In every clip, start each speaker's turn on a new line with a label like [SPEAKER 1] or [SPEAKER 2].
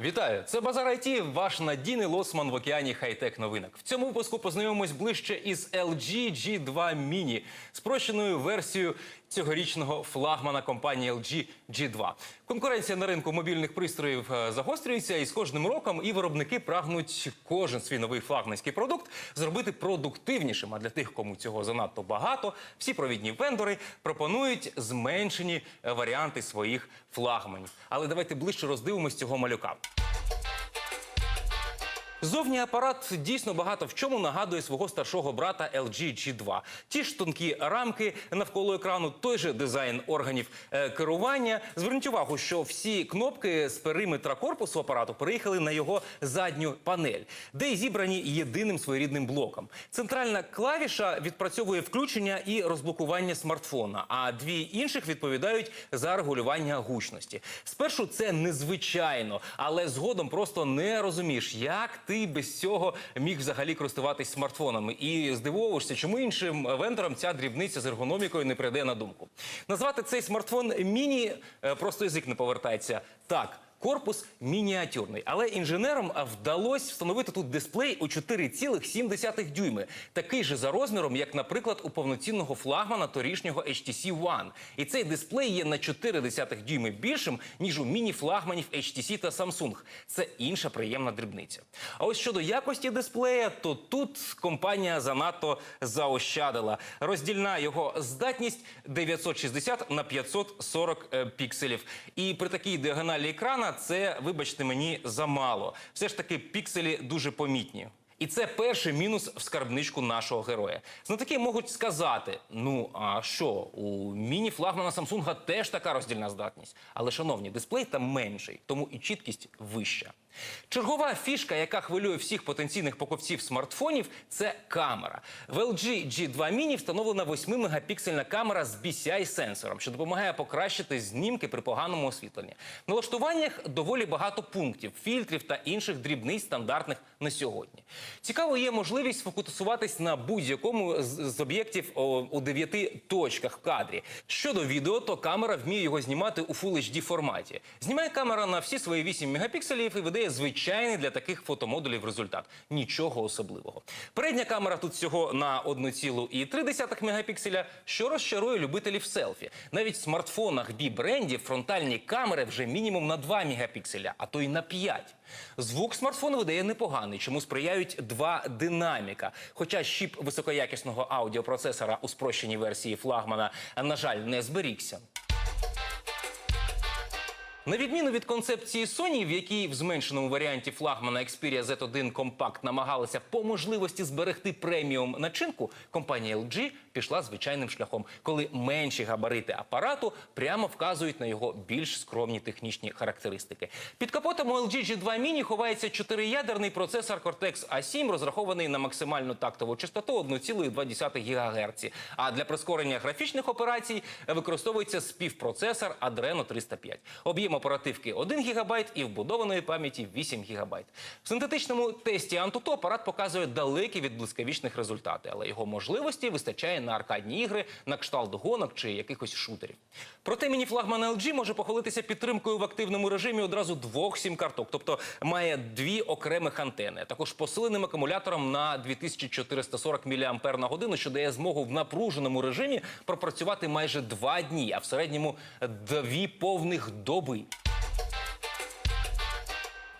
[SPEAKER 1] Вітаю! Це Базар IT, ваш надійний лосман в океані хай-тек новинок. В цьому випуску познайомимось ближче із LG G2 Mini, спрощеною версією цьогорічного флагмана компанії LG G2. Конкуренція на ринку мобільних пристроїв е, загострюється, і з кожним роком і виробники прагнуть кожен свій новий флагманський продукт зробити продуктивнішим. А для тих, кому цього занадто багато, всі провідні вендори пропонують зменшені е, варіанти своїх флагманів. Але давайте ближче роздивимось цього малюка. Зовні апарат дійсно багато в чому нагадує свого старшого брата LG G2. Ті ж тонкі рамки навколо екрану, той же дизайн органів е, керування. Зверніть увагу, що всі кнопки з периметра корпусу апарату переїхали на його задню панель, де й зібрані єдиним своєрідним блоком. Центральна клавіша відпрацьовує включення і розблокування смартфона, а дві інших відповідають за регулювання гучності. Спершу це незвичайно, але згодом просто не розумієш, як ти без цього міг взагалі користуватись смартфонами. І здивовуєшся, чому іншим вендорам ця дрібниця з ергономікою не прийде на думку. Назвати цей смартфон міні е, просто язик не повертається. Так. Корпус мініатюрний, але інженерам вдалося встановити тут дисплей у 4,7 дюйми, такий же за розміром, як, наприклад, у повноцінного флагмана торішнього HTC One. І цей дисплей є на 0,4 дюйми більшим, ніж у міні-флагманів HTC та Samsung. Це інша приємна дрібниця. А ось щодо якості дисплея, то тут компанія занадто заощадила. Роздільна його здатність 960 на 540 е, пікселів. І при такій діагоналі екрана це, вибачте мені, замало. Все ж таки пікселі дуже помітні. І це перший мінус в скарбничку нашого героя. Знатоки можуть сказати: ну а що, у міні-флагмана Самсунга теж така роздільна здатність. Але, шановні, дисплей там менший, тому і чіткість вища. Чергова фішка, яка хвилює всіх потенційних покупців смартфонів, це камера. В LG G2 Mini встановлена 8-мегапіксельна камера з BCI-сенсором, що допомагає покращити знімки при поганому освітленні. В налаштуваннях доволі багато пунктів, фільтрів та інших дрібниць стандартних на сьогодні. Цікаво є можливість сфокусуватись на будь-якому з, об'єктів у дев'яти точках в кадрі. Щодо відео, то камера вміє його знімати у Full HD форматі. Знімає камера на всі свої 8 мегапікселів і звичайний для таких фотомодулів результат. Нічого особливого. Передня камера тут всього на 1,3 мегапікселя, що розчарує любителів селфі. Навіть в смартфонах B-брендів фронтальні камери вже мінімум на 2 мегапікселя, а то й на 5. Звук смартфону видає непоганий, чому сприяють два динаміка. Хоча щіп високоякісного аудіопроцесора у спрощеній версії флагмана, на жаль, не зберігся. На відміну від концепції Sony, в якій в зменшеному варіанті флагмана Xperia Z1 Compact намагалася по можливості зберегти преміум начинку, компанія LG пішла звичайним шляхом, коли менші габарити апарату прямо вказують на його більш скромні технічні характеристики. Під капотом у LG G2 Mini ховається чотириядерний процесор Cortex A7, розрахований на максимальну тактову частоту 1,2 ГГц. А для прискорення графічних операцій використовується співпроцесор Adreno 305. Об'єм оперативки 1 ГБ і вбудованої пам'яті 8 ГБ. В синтетичному тесті Antutu апарат показує далекі від блискавічних результати, але його можливості вистачає на аркадні ігри, на кшталт гонок чи якихось шутерів. Проте міні-флагман LG може похвалитися підтримкою в активному режимі одразу двох сім-карток, тобто має дві окремих антени, також посиленим акумулятором на 2440 мАч годину, що дає змогу в напруженому режимі пропрацювати майже два дні, а в середньому дві повних доби.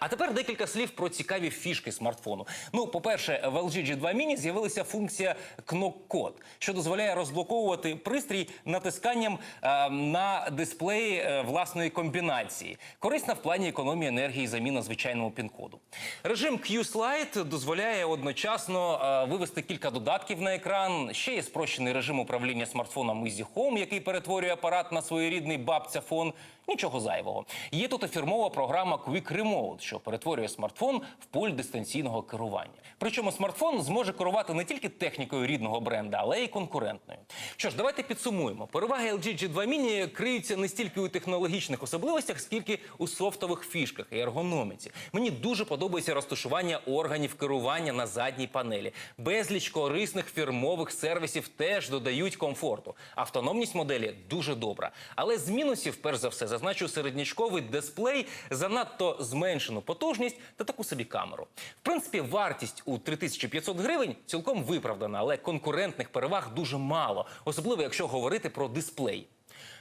[SPEAKER 1] А тепер декілька слів про цікаві фішки смартфону. Ну, по-перше, в LG G2 Mini з'явилася функція кнопкод, що дозволяє розблоковувати пристрій натисканням е, на дисплеї е, власної комбінації. Корисна в плані економії енергії заміна звичайному пін-коду. Режим Q-Slide дозволяє одночасно е, вивести кілька додатків на екран. Ще є спрощений режим управління смартфоном Easy Home, який перетворює апарат на своєрідний бабця-фон. Нічого зайвого. Є тут фірмова програма Quick Remote, що перетворює смартфон в пульт дистанційного керування. Причому смартфон зможе керувати не тільки технікою рідного бренда, але й конкурентною. Що ж, давайте підсумуємо. Переваги LG G2 Mini криються не стільки у технологічних особливостях, скільки у софтових фішках і ергономіці. Мені дуже подобається розташування органів керування на задній панелі. Безліч корисних фірмових сервісів теж додають комфорту. Автономність моделі дуже добра. Але з мінусів, перш за все, зазначу середнячковий дисплей, занадто зменшену потужність та таку собі камеру. В принципі, вартість у 3500 гривень цілком виправдана, але конкурентних переваг дуже мало, особливо якщо говорити про дисплей.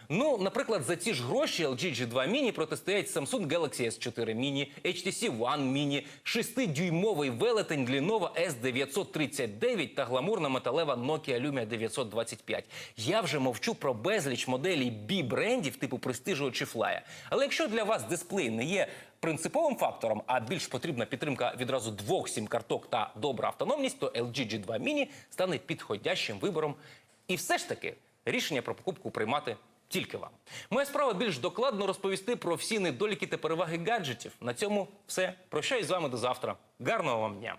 [SPEAKER 1] Ну, наприклад, за ці ж гроші LG G2 Mini протистоять Samsung Galaxy S4 Mini, HTC One Mini, 6-дюймовий велетень Lenovo S939 та гламурна металева Nokia Lumia 925. Я вже мовчу про безліч моделей B-брендів типу Prestige чи Fly. Але якщо для вас дисплей не є принциповим фактором, а більш потрібна підтримка відразу двох сім-карток та добра автономність, то LG G2 Mini стане підходящим вибором. І все ж таки рішення про покупку приймати тільки вам. Моя справа більш докладно розповісти про всі недоліки та переваги гаджетів. На цьому все. Прощаюсь з вами до завтра. Гарного вам дня!